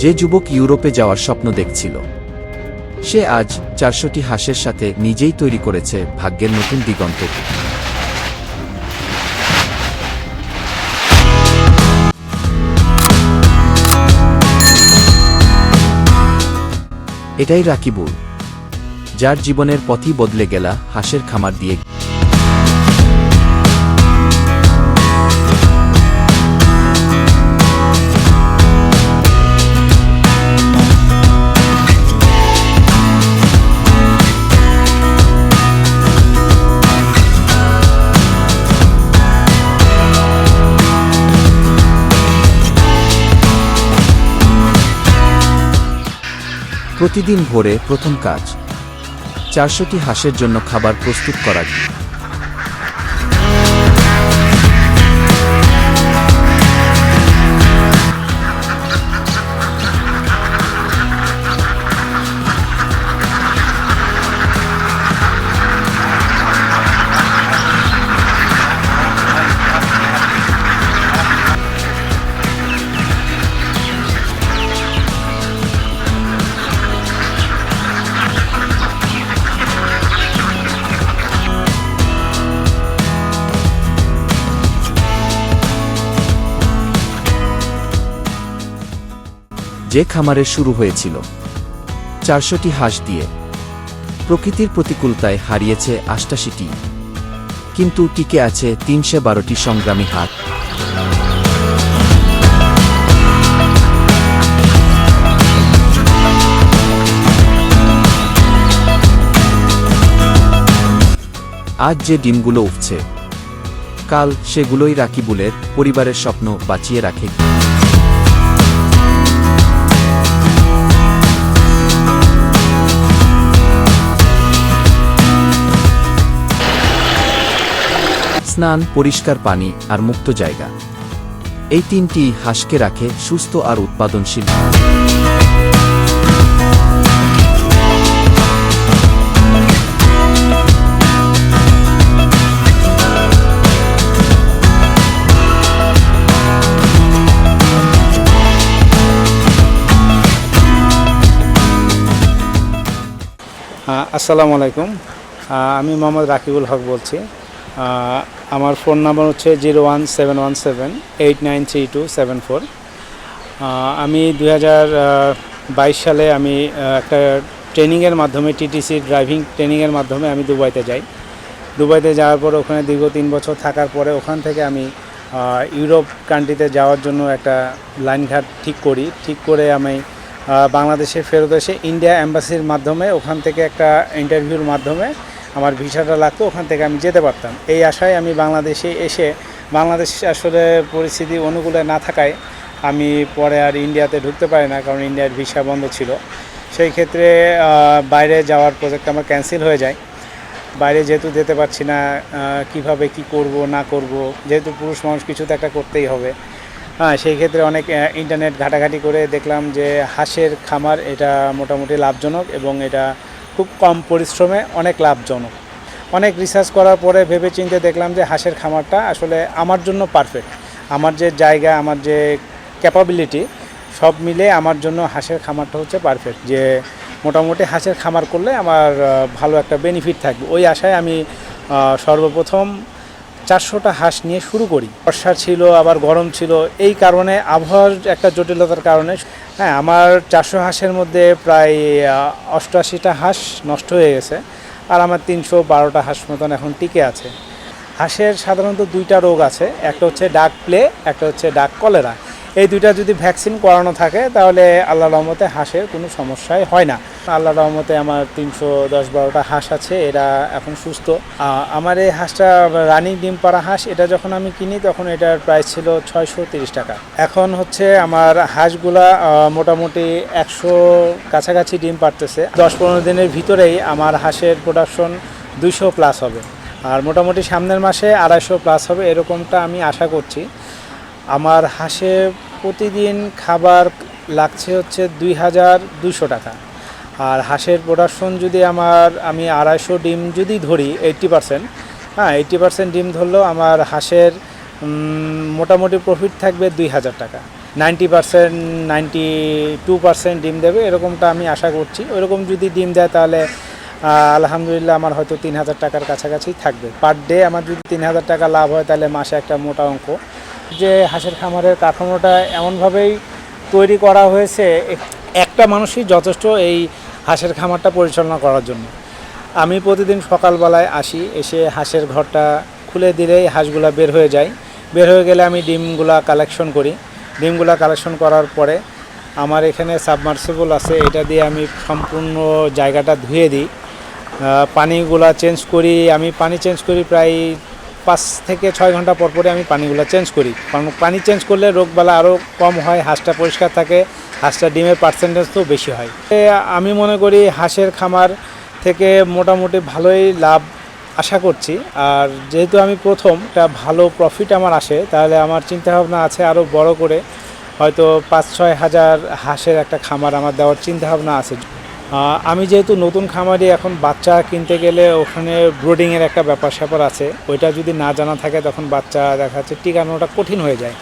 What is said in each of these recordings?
যে যুবক ইউরোপে যাওয়ার স্বপ্ন দেখছিল। সে আজ চারশোটি হাঁসের সাথে নিজেই তৈরি করেছে ভাগ্যের নতুন দিগন্ত। এটাই রাকিবুল, যার জীবনের পথই বদলে গেলা হাঁসের খামার দিয়ে। প্রতিদিন ভোরে প্রথম কাজ। চারশোটি হাঁসের জন্য খাবার প্রস্তুত করা। যে খামারের শুরু হয়েছিল। চারশোটি হাঁস দিয়ে প্রকৃতির প্রতিকূলতায় হারিয়েছে আষ্টাশিটি কিন্তু টিকে আছে তিনশো বারোটি সংগ্রামী হাত। আজ যে ডিমগুলো উঠছে কাল সেগুলোই রাখি রাকিবুলের পরিবারের স্বপ্ন বাঁচিয়ে রাখে। স্নান, পরিষ্কার পানি আর মুক্ত জায়গা। এই তিনটি হাঁসকে রাখে সুস্থ আর উৎপাদনশীল আসসালামু আলাইকুম। আমি মোহাম্মদ রাকিবুল হক বলছি। আমার ফোন নাম্বার হচ্ছে zero one seven one seven eight nine three two seven four. আমি দু হাজার বাইশ সালে আমি একটা ট্রেনিংয়ের মাধ্যমে, টিটিসি ড্রাইভিং ট্রেনিংয়ের মাধ্যমে আমি দুবাইতে যাই। দুবাইতে যাওয়ার পর ওখানে দীর্ঘ তিন বছর থাকার পরে ওখান থেকে আমি ইউরোপ কান্ট্রিতে যাওয়ার জন্য একটা লাইনঘাট ঠিক করি। ঠিক করে আমি বাংলাদেশে, ফেরত এসে ইন্ডিয়া অ্যাম্বাসির মাধ্যমে ওখান থেকে একটা ইন্টারভিউর মাধ্যমে আমার ভিসাটা লাগতো, ওখান থেকে আমি যেতে পারতাম। এই আশায় আমি বাংলাদেশে এসে, বাংলাদেশ আসলে পরিস্থিতি অনুকূলে না থাকায় আমি পরে আর ইন্ডিয়াতে ঢুকতে পারি না, কারণ ইন্ডিয়ার ভিসা বন্ধ ছিল। সেই ক্ষেত্রে বাইরে যাওয়ার প্রজেক্ট আমার ক্যান্সেল হয়ে যায়। বাইরে যেহেতু যেতে পারছি না কীভাবে কি করব, না করব, যেহেতু পুরুষ মানুষ কিছু তো একটা করতেই হবে। হ্যাঁ সেই ক্ষেত্রে অনেক ইন্টারনেট ঘাটাঘাটি করে দেখলাম যে হাঁসের খামার এটা মোটামুটি লাভজনক এবং এটা খুব কম পরিশ্রমে অনেক লাভজনক। অনেক রিসার্চ করার পরে ভেবে চিনতে দেখলাম যে হাঁসের খামারটা আসলে আমার জন্য পারফেক্ট আমার যে জায়গা, আমার যে ক্যাপাবিলিটি সব মিলে আমার জন্য হাঁসের খামারটা হচ্ছে পারফেক্ট যে মোটামুটি হাঁসের খামার করলে আমার ভালো একটা বেনিফিট থাকবে। ওই আশায় আমি সর্বপ্রথম চারশোটা হাঁস নিয়ে শুরু করি। বর্ষা ছিল, আবার গরম ছিল, এই কারণে আবহাওয়ার একটা জটিলতার কারণে হ্যাঁ আমার চারশো হাঁসের মধ্যে প্রায় অষ্টআশিটা হাঁস নষ্ট হয়ে গেছে, আর আমার তিনশো বারোটা হাঁস মতন এখন টিকে আছে। হাঁসের সাধারণত দুইটা রোগ আছে, একটা হচ্ছে ডাক প্লে, একটা হচ্ছে ডাক কলেরা। এই দুইটা যদি ভ্যাকসিন করানো থাকে, তাহলে আল্লাহ রহমতে হাঁসের কোনো সমস্যাই হয় না। আল্লাহ রহমতে আমার তিনশো দশ বারোটা হাঁস আছে, এরা এখন সুস্থ। আমার এই হাঁসটা, রানিং ডিম পাড়া হাঁস, এটা যখন আমি কিনি, তখন এটার প্রাইস ছিল ছয়শো তিরিশ টাকা। এখন হচ্ছে আমার হাঁসগুলা মোটামুটি একশো কাছাকাছি ডিম পারতেছে দশ পনেরো দিনের ভিতরেই আমার হাঁসের প্রোডাকশন দুইশো প্লাস হবে। আর মোটামুটি সামনের মাসে আড়াইশো প্লাস হবে, এরকমটা আমি আশা করছি। আমার হাঁসে প্রতিদিন খাবার লাগছে হচ্ছে দুই হাজার দুশো টাকা। আর হাঁসের প্রোডাকশন যদি আমার, আমি আড়াইশো ডিম যদি ধরি এইট্টি পারসেন্ট হ্যাঁ এইট্টি পারসেন্ট ডিম ধরলেও আমার হাঁসের মোটামুটি প্রফিট থাকবে দুই হাজার টাকা। Ninety percent ninety two percent ডিম দেবে, এরকমটা আমি আশা করছি। ওইরকম যদি ডিম দেয় তাহলে আলহামদুলিল্লাহ আমার হয়তো তিন হাজার টাকার কাছাকাছি থাকবে। পার ডে আমার যদি তিন হাজার টাকা লাভ হয় তাহলে মাসে একটা মোটা অঙ্ক। যে হাঁসের খামারের কাঠামোটা এমনভাবেই তৈরি করা হয়েছে এক- একটা মানুষই যথেষ্ট এই হাঁসের খামারটা পরিচালনা করার জন্য। আমি প্রতিদিন সকালবেলায় আসি, এসে হাঁসের ঘরটা খুলে দিলেই হাঁসগুলা বের হয়ে যায়। বের হয়ে গেলে আমি ডিমগুলা কালেকশন করি। ডিমগুলা কালেকশন করার পরে আমার এখানে সাবমার্সিবল আছে, এটা দিয়ে আমি সম্পূর্ণ জায়গাটা ধুয়ে দিই। পানিগুলা চেঞ্জ করি, আমি পানি চেঞ্জ করি প্রায় পাঁচ থেকে ছয় ঘণ্টা পর পরে আমি পানিগুলো চেঞ্জ করি। কারণ পানি চেঞ্জ করলে রোগবালা আরও কম হয়, হাঁসটা পরিষ্কার থাকে, হাঁসটা ডিমের পার্সেন্টেজ তো বেশি হয়। আমি মনে করি হাঁসের খামার থেকে মোটামুটি ভালোই লাভ আশা করছি। আর যেহেতু আমি প্রথম একটা ভালো প্রফিট আমার আসে, তাহলে আমার চিন্তাভাবনা আছে আরও বড় করে। হয়তো পাঁচ ছয় হাজার হাঁসের একটা খামার আমার দেওয়ার চিন্তাভাবনা আছে। আমি যেহেতু নতুন খামারি, এখন বাচ্চা কিনতে গেলে ওখানে ব্রোডিংয়ের একটা ব্যাপার স্যাপার আছে। ওইটা যদি না জানা থাকে, তখন বাচ্চা দেখা যাচ্ছে টিকানোটা কঠিন হয়ে যায়।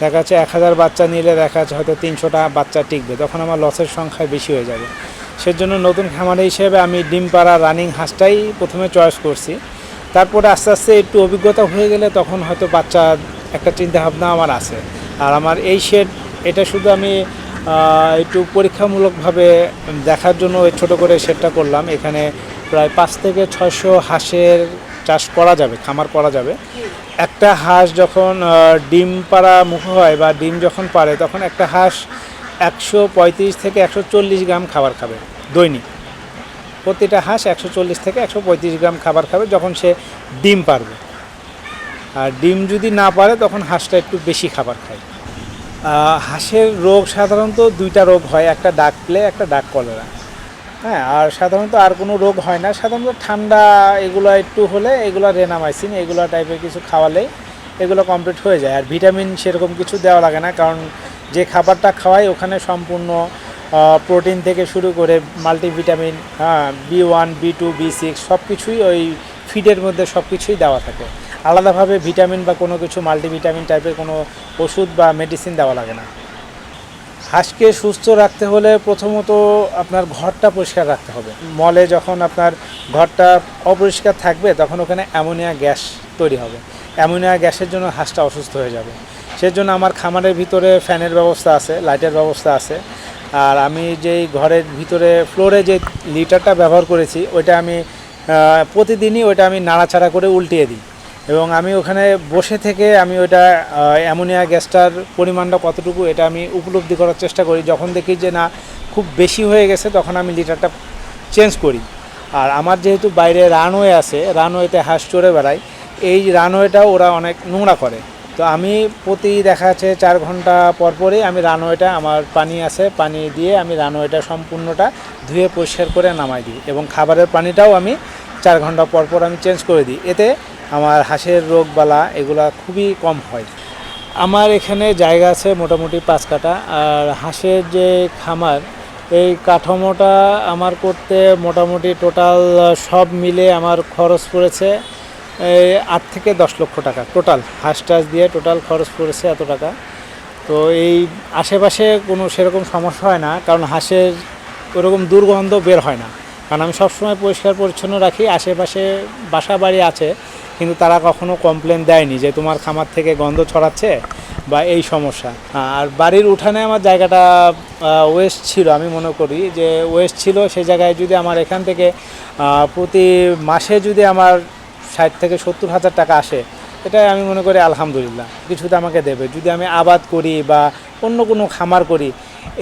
দেখা যাচ্ছে এক হাজার বাচ্চা নিলে দেখা যাচ্ছে হয়তো তিনশোটা বাচ্চা টিকবে। তখন আমার লসের সংখ্যা বেশি হয়ে যাবে। সেজন্য নতুন খামারি হিসেবে আমি ডিম পাড়া রানিং হাঁসটাই প্রথমে চয়েস করছি। তারপরে আস্তে আস্তে একটু অভিজ্ঞতা হয়ে গেলে তখন হয়তো বাচ্চা একটা চিন্তাভাবনা আমার আছে। আর আমার এই শেড এটা শুধু আমি একটু পরীক্ষামূলকভাবে দেখার জন্য ওই ছোটো করে সেটটা করলাম। এখানে প্রায় পাঁচ থেকে ছয়শো হাঁসের চাষ করা যাবে, খামার করা যাবে। একটা হাঁস যখন ডিম পাড়া মুখ হয় বা ডিম যখন পারে তখন একটা হাঁস একশো পঁয়ত্রিশ থেকে একশো চল্লিশ গ্রাম খাবার খাবে, দৈনিক। প্রতিটা হাঁস একশো চল্লিশ থেকে একশো পঁয়ত্রিশ গ্রাম খাবার খাবে যখন সে ডিম পারবে আর ডিম যদি না পারে তখন হাঁসটা একটু বেশি খাবার খায়। হাঁসের রোগ সাধারণত দুইটা রোগ হয়, একটা ডাক প্লে, একটা ডাক কলেরা। হ্যাঁ আর সাধারণত আর কোনো রোগ হয় না। সাধারণত ঠান্ডা এগুলো একটু হলে এগুলো রেনামাইসিন, এগুলো টাইপের কিছু খাওয়ালেই এগুলো কমপ্লিট হয়ে যায়। আর ভিটামিন সেরকম কিছু দেওয়া লাগে না, কারণ যে খাবারটা খাওয়াই ওখানে সম্পূর্ণ প্রোটিন থেকে শুরু করে মাল্টিভিটামিন হ্যাঁ B one B two B six সব কিছুই ওই ফিডের মধ্যে সব কিছুই দেওয়া থাকে। আলাদাভাবে ভিটামিন বা কোনো কিছু মাল্টিভিটামিন টাইপের কোনো ওষুধ বা মেডিসিন দেওয়া লাগে না। হাঁসকে সুস্থ রাখতে হলে প্রথমত আপনার ঘরটা পরিষ্কার রাখতে হবে। মলে যখন আপনার ঘরটা অপরিষ্কার থাকবে, তখন ওখানে অ্যামোনিয়া গ্যাস তৈরি হবে। অ্যামোনিয়া গ্যাসের জন্য হাঁসটা অসুস্থ হয়ে যাবে। সেজন্য আমার খামারের ভিতরে ফ্যানের ব্যবস্থা আছে, লাইটের ব্যবস্থা আছে। আর আমি যেই ঘরের ভিতরে ফ্লোরে যে লিটারটা ব্যবহার করেছি, ওইটা আমি প্রতিদিনই ওইটা আমি নাড়াচাড়া করে উল্টিয়ে দিই। এবং আমি ওখানে বসে থেকে আমি ওইটা অ্যামোনিয়া গ্যাসটার পরিমাণটা কতটুকু এটা আমি উপলব্ধি করার চেষ্টা করি। যখন দেখি যে না, খুব বেশি হয়ে গেছে, তখন আমি লিটারটা চেঞ্জ করি। আর আমার যেহেতু বাইরে রানওয়ে আছে, রানওয়েতে হাঁস চড়ে বেড়ায়, এই রানওয়েটা ওরা অনেক নোংরা করে। তো আমি প্রতি দেখা যাচ্ছে চার ঘণ্টা পর পরই আমি রানওয়েটা, আমার পানি আছে, পানি দিয়ে আমি রানওয়েটা সম্পূর্ণটা ধুয়ে পরিষ্কার করে নামাই দিই এবং খাবারের পানিটাও আমি চার ঘণ্টা পর পর আমি চেঞ্জ করে দিই। এতে আমার হাঁসের রোগ বালা এগুলা খুবই কম হয়। আমার এখানে জায়গা আছে মোটামুটি পাঁচ কাটা আর হাঁসের যে খামার, এই কাঠামোটা আমার করতে মোটামুটি টোটাল সব মিলে আমার খরচ পড়েছে, এই আট থেকে দশ লক্ষ টাকা টোটাল। হাঁস টাস দিয়ে টোটাল খরচ পড়েছে এত টাকা। তো এই আশেপাশে কোনো সেরকম সমস্যা হয় না, কারণ হাঁসের ওরকম দুর্গন্ধ বের হয় না। কারণ আমি সবসময় পরিষ্কার পরিচ্ছন্ন রাখি, আশেপাশে বাসা বাড়ি আছে কিন্তু তারা কখনো কমপ্লেন দেয়নি যে তোমার খামার থেকে গন্ধ ছড়াচ্ছে বা এই সমস্যা। আর বাড়ির উঠানে আমার জায়গাটা ওয়েস্ট ছিল, আমি মনে করি যে ওয়েস্ট ছিল, সে জায়গায় যদি আমার এখান থেকে প্রতি মাসে যদি আমার ষাট থেকে সত্তর হাজার টাকা আসে, এটাই আমি মনে করি আলহামদুলিল্লাহ। কিছুতে আমাকে দেবে। যদি আমি আবাদ করি বা অন্য কোনো খামার করি,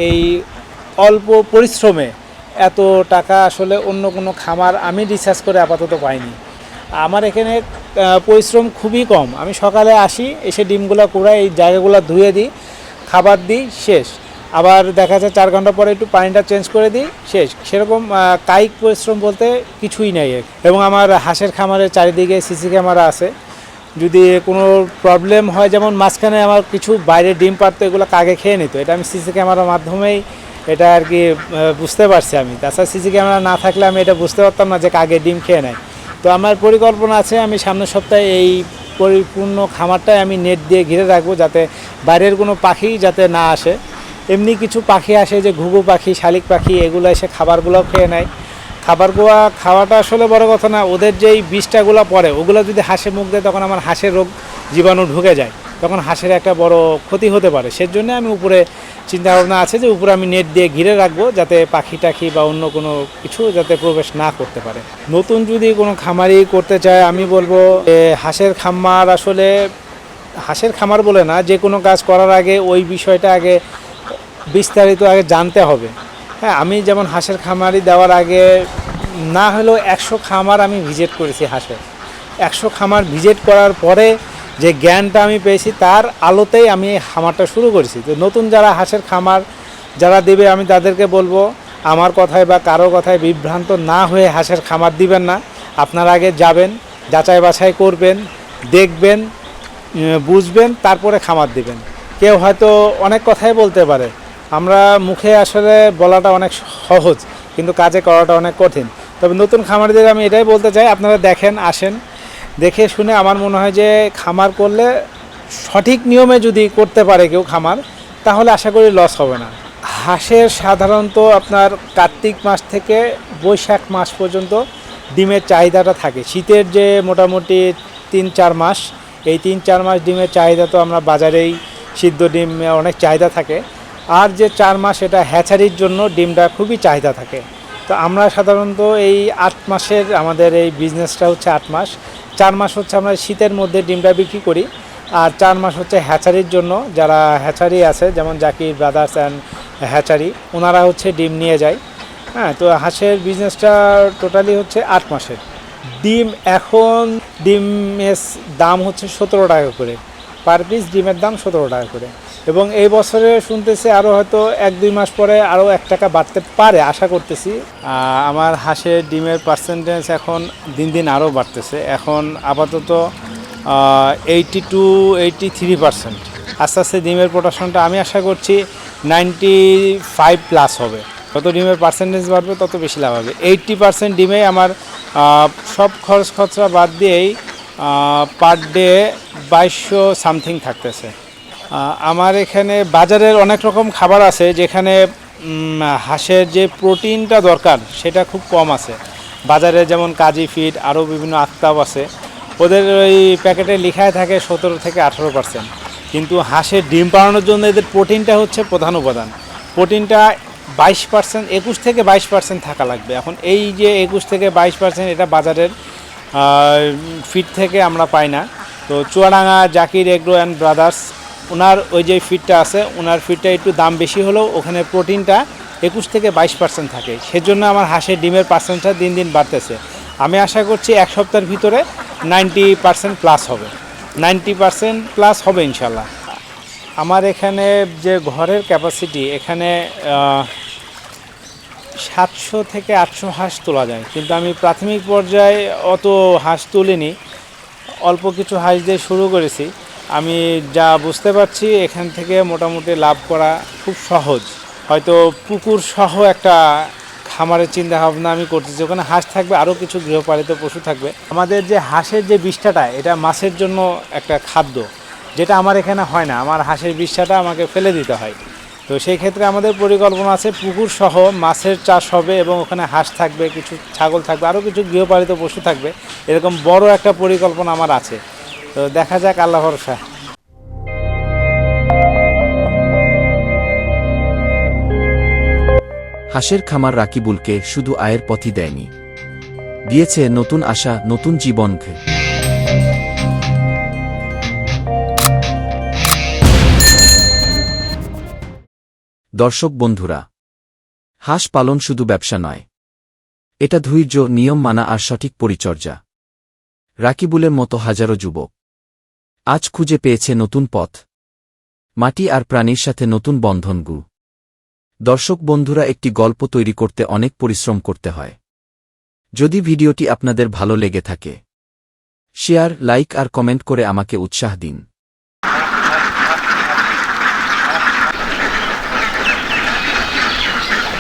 এই অল্প পরিশ্রমে এত টাকা আসলে অন্য কোনো খামার আমি রিসার্চ করে আপাতত পাইনি। আমার এখানে পরিশ্রম খুবই কম। আমি সকালে আসি, এসে ডিমগুলো কুড়াই, এই জায়গাগুলো ধুয়ে দিই, খাবার দিই, শেষ। আবার দেখা যায় চার ঘণ্টা পরে একটু পানিটা চেঞ্জ করে দিই, শেষ। সেরকম কায়িক পরিশ্রম বলতে কিছুই নেই এবং আমার হাঁসের খামারের চারিদিকে সিসি ক্যামেরা আছে। যদি কোনো প্রবলেম হয়, যেমন মাঝখানে আমার কিছু বাইরে ডিম পারতো এগুলো কাগে খেয়ে নিত? এটা আমি সিসি ক্যামেরার মাধ্যমেই এটা আর কি বুঝতে পারছি আমি। তাছাড়া সিসি ক্যামেরা না থাকলে আমি এটা বুঝতে পারতাম না যে কাগে ডিম খেয়ে নেয়। তো আমার পরিকল্পনা আছে, আমি সামনের সপ্তাহে এই পরিপূর্ণ খামারটাই আমি নেট দিয়ে ঘিরে রাখব যাতে বাইরের কোনো পাখি যাতে না আসে। এমনি কিছু পাখি আসে যে ঘুঘু পাখি, শালিক পাখি, এগুলো এসে খাবারগুলো খেয়ে নেয়। খাবারগুলো খাওয়াটা আসলে বড় কথা না, ওদের যেই বিষটাগুলো পড়ে, ওগুলো যদি হাঁসে মুখ দেয়, তখন আমার হাঁসের রোগ জীবাণু ঢুকে যায়। তখন হাঁসের একটা বড় ক্ষতি হতে পারে। সেজন্য আমি উপরে চিন্তা ভাবনা আছে যে উপরে আমি নেট দিয়ে ঘিরে রাখব যাতে পাখি টাখি বা অন্য কোনো কিছু যাতে প্রবেশ না করতে পারে। নতুন যদি কোনো খামারি করতে চায়, আমি বলব হাঁসের খামার আসলে, হাঁসের খামার বলে না, যে কোনো কাজ করার আগে ওই বিষয়টা আগে বিস্তারিত আগে জানতে হবে। হ্যাঁ আমি যেমন হাঁসের খামারি দেওয়ার আগে না হলেও একশো খামার আমি ভিজিট করেছি হাঁসের। একশো খামার ভিজিট করার পরে যে জ্ঞানটা আমি পেয়েছি, তার আলোতেই আমি এই খামারটা শুরু করেছি। তো নতুন যারা হাঁসের খামার, যারা দেবে, আমি তাদেরকে বলব, আমার কথায় বা কারও কথায় বিভ্রান্ত না হয়ে হাঁসের খামার দিবেন না। আপনার আগে যাবেন, যাচাই বাছাই করবেন, দেখবেন বুঝবেন, তারপরে খামার দিবেন। কেউ হয়তো অনেক কথাই বলতে পারে। আমরা মুখে আসলে বলাটা অনেক সহজ, কিন্তু কাজে করাটা অনেক কঠিন। তবে নতুন খামারিদের আমি এটাই বলতে চাই, আপনারা দেখেন, আসেন দেখে শুনে আমার মনে হয় যে খামার করলে সঠিক নিয়মে যদি করতে পারে কেউ খামার, তাহলে আশা করি লস হবে না। হাঁসের সাধারণত আপনার কার্তিক মাস থেকে বৈশাখ মাস পর্যন্ত ডিমের চাহিদাটা থাকে। শীতের যে মোটামুটি তিন চার মাস, এই তিন চার মাস ডিমের চাহিদা তো আমরা বাজারেই সিদ্ধ ডিম, অনেক চাহিদা থাকে। আর যে চার মাস এটা হ্যাচারির জন্য ডিমটা খুবই চাহিদা থাকে। তো আমরা সাধারণত এই আট মাসের আমাদের এই বিজনেসটা হচ্ছে আট মাস। চার মাস হচ্ছে আমরা শীতের মধ্যে ডিমটা বিক্রি করি। আর চার মাস হচ্ছে হ্যাচারির জন্য যারা হ্যাচারি আছে, যেমন জাকির, ব্রাদার্স অ্যান্ড হ্যাচারি, ওনারা হচ্ছে ডিম নিয়ে যায়। হ্যাঁ তো হাঁসের বিজনেসটা টোটালি হচ্ছে আট মাসের। ডিম এখন, ডিমের দাম হচ্ছে সতেরো টাকা করে। পার পিস ডিমের দাম সতেরো টাকা করে। এবং এই বছরে শুনতেছি আরও হয়তো এক, দুই মাস পরে আরও এক টাকা বাড়তে পারে, আশা করতেছি। আমার হাঁসের ডিমের পার্সেন্টেজ এখন দিন দিন আরও বাড়তেছে। এখন আপাতত eighty two eighty three percent আস্তে আস্তে ডিমের প্রোডাকশনটা আমি আশা করছি নাইনটি ফাইভ প্লাস হবে। যত ডিমের পার্সেন্টেজ বাড়বে, তত বেশি লাভ হবে। এইটটি পার্সেন্ট ডিমে আমার সব খরচ খরচা বাদ দিয়েই পার ডে বাইশশো সামথিং থাকতেছে। আমার এখানে বাজারের অনেক রকম খাবার আছে যেখানে হাঁসের যে প্রোটিনটা দরকার সেটা খুব কম আছে। বাজারে যেমন কাজী ফিড আরও বিভিন্ন আক্তাব আছে। ওদের ওই প্যাকেটে লেখায় থাকে সতেরো থেকে আঠারো পার্সেন্ট কিন্তু হাঁসের ডিম পাড়ানোর জন্য এদের প্রোটিনটা হচ্ছে প্রধান উপাদান। প্রোটিনটা বাইশ পার্সেন্ট একুশ থেকে বাইশ পার্সেন্ট থাকা লাগবে। এখন এই যে একুশ থেকে বাইশ পার্সেন্ট এটা বাজারের ফিড থেকে আমরা পাই না। তো Chuadanga Zakir agro and brothers owner ওই যে ফিডটা আছে ওনার ফিডটা একটু দাম বেশি হলেও ওখানে প্রোটিনটা একুশ থেকে বাইশ পার্সেন্ট থাকে। সেজন্য আমার হাঁসের ডিমের পার্সেন্টটা দিন দিন বাড়তেছে। আমি আশা করছি এক সপ্তাহের ভিতরে নাইনটি পার্সেন্ট প্লাস হবে। নাইনটি পার্সেন্ট প্লাস হবে ইনশাল্লাহ। আমার এখানে যে ঘরের ক্যাপাসিটি, এখানে সাতশো থেকে আটশো হাঁস তোলা যায়। কিন্তু আমি প্রাথমিক পর্যায়ে অত হাঁস তুলিনি। অল্প কিছু হাঁস দিয়ে শুরু করেছি। আমি যা বুঝতে পারছি, এখান থেকে মোটামুটি লাভ করা খুব সহজ। হয়তো পুকুর সহ একটা খামারের চিন্তা ভাবনা আমি করতেছি। ওখানে হাঁস থাকবে, আরও কিছু গৃহপালিত পশু থাকবে। আমাদের যে হাঁসের যে বিষটাটা, এটা মাছের জন্য একটা খাদ্য। যেটা আমার এখানে হয় না। আমার হাঁসের বিষটাটা আমাকে ফেলে দিতে হয়। তো সেই ক্ষেত্রে আমাদের পরিকল্পনা আছে পুকুর সহ মাছের চাষ হবে এবং ওখানে হাঁস থাকবে, কিছু ছাগল থাকবে, আরও কিছু গৃহপালিত পশু থাকবে। এরকম বড় একটা পরিকল্পনা আমার আছে। তো দেখা যাক, আল্লাহ ভরসা। হাঁসের খামার রাকিবুলকে শুধু আয়ের পথই দেয়নি। দিয়েছে নতুন আশা, নতুন জীবনকে। দর্শক বন্ধুরা, হাঁস পালন শুধু ব্যবসা নয়, এটা ধৈর্য, নিয়ম মানা আর সঠিক পরিচর্যা। রাকিবুলের মতো হাজারো যুবক আজ খুঁজে পেয়েছে নতুন পথ, মাটি আর প্রাণীর সাথে নতুন বন্ধনগু। দর্শক বন্ধুরা, একটি গল্প তৈরি করতে অনেক পরিশ্রম করতে হয়। যদি ভিডিওটি আপনাদের ভালো লেগে থাকে, শেয়ার, লাইক আর কমেন্ট করে আমাকে উৎসাহ দিন।